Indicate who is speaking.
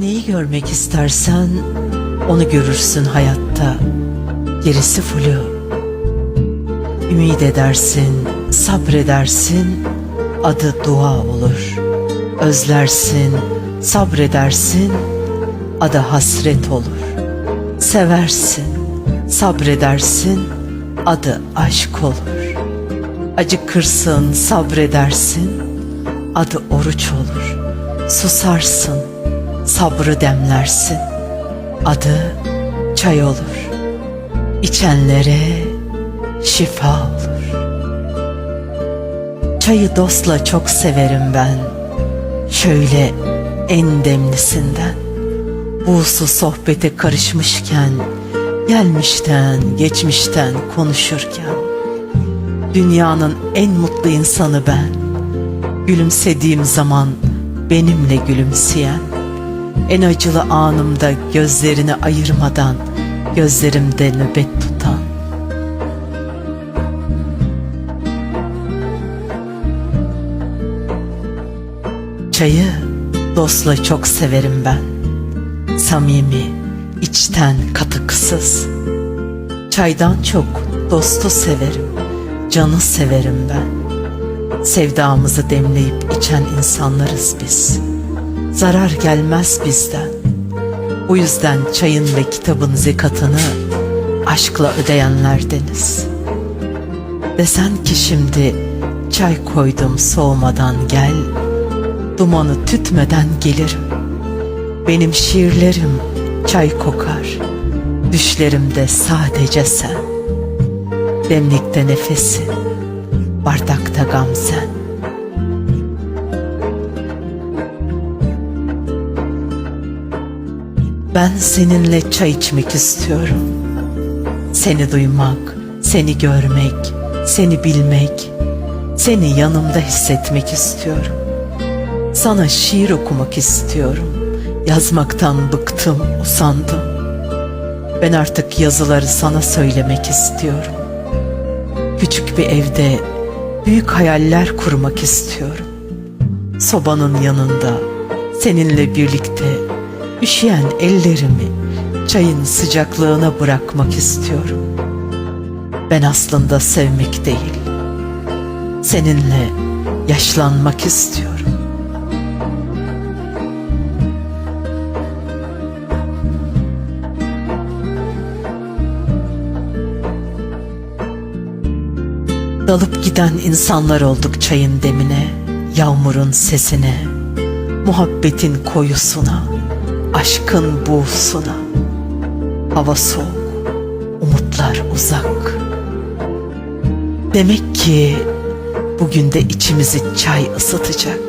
Speaker 1: Neyi görmek istersen onu görürsün hayatta. Gerisi flu. Ümit edersin, sabredersin, adı dua olur. Özlersin, sabredersin, adı hasret olur. Seversin, sabredersin, adı aşk olur. Acıkırsın, sabredersin, adı oruç olur. Susarsın, sabrı demlersin, adı çay olur. İçenlere şifa olur. Çayı dostla çok severim ben. Şöyle en demlisinden. Buğsu sohbete karışmışken, gelmişten, geçmişten konuşurken. Dünyanın en mutlu insanı ben. Gülümsediğim zaman benimle gülümseyen. En acılı anımda gözlerini ayırmadan gözlerimde nöbet tutan. Çayı dostla çok severim ben. Samimi, içten katıksız. Çaydan çok dostu severim, canı severim ben. Sevdamızı demleyip içen insanlarız biz. Zarar gelmez bizden. Bu yüzden çayın ve kitabın zekatını aşkla ödeyenlerdeniz. Desen ki şimdi çay koydum soğumadan gel, dumanı tütmeden gelirim. Benim şiirlerim çay kokar, düşlerimde sadece sen. Demlikte nefesin, bardakta gamzen. Ben seninle çay içmek istiyorum. Seni duymak, seni görmek, seni bilmek, seni yanımda hissetmek istiyorum. Sana şiir okumak istiyorum. Yazmaktan bıktım, usandım. Ben artık yazıları sana söylemek istiyorum. Küçük bir evde büyük hayaller kurmak istiyorum. Sobanın yanında seninle birlikte üşüyen ellerimi çayın sıcaklığına bırakmak istiyorum. Ben aslında sevmek değil, seninle yaşlanmak istiyorum. Dalıp giden insanlar olduk çayın demine, yağmurun sesine, muhabbetin koyusuna, aşkın buğsuna. Hava soğuk, umutlar uzak. Demek ki bugün de içimizi çay ısıtacak.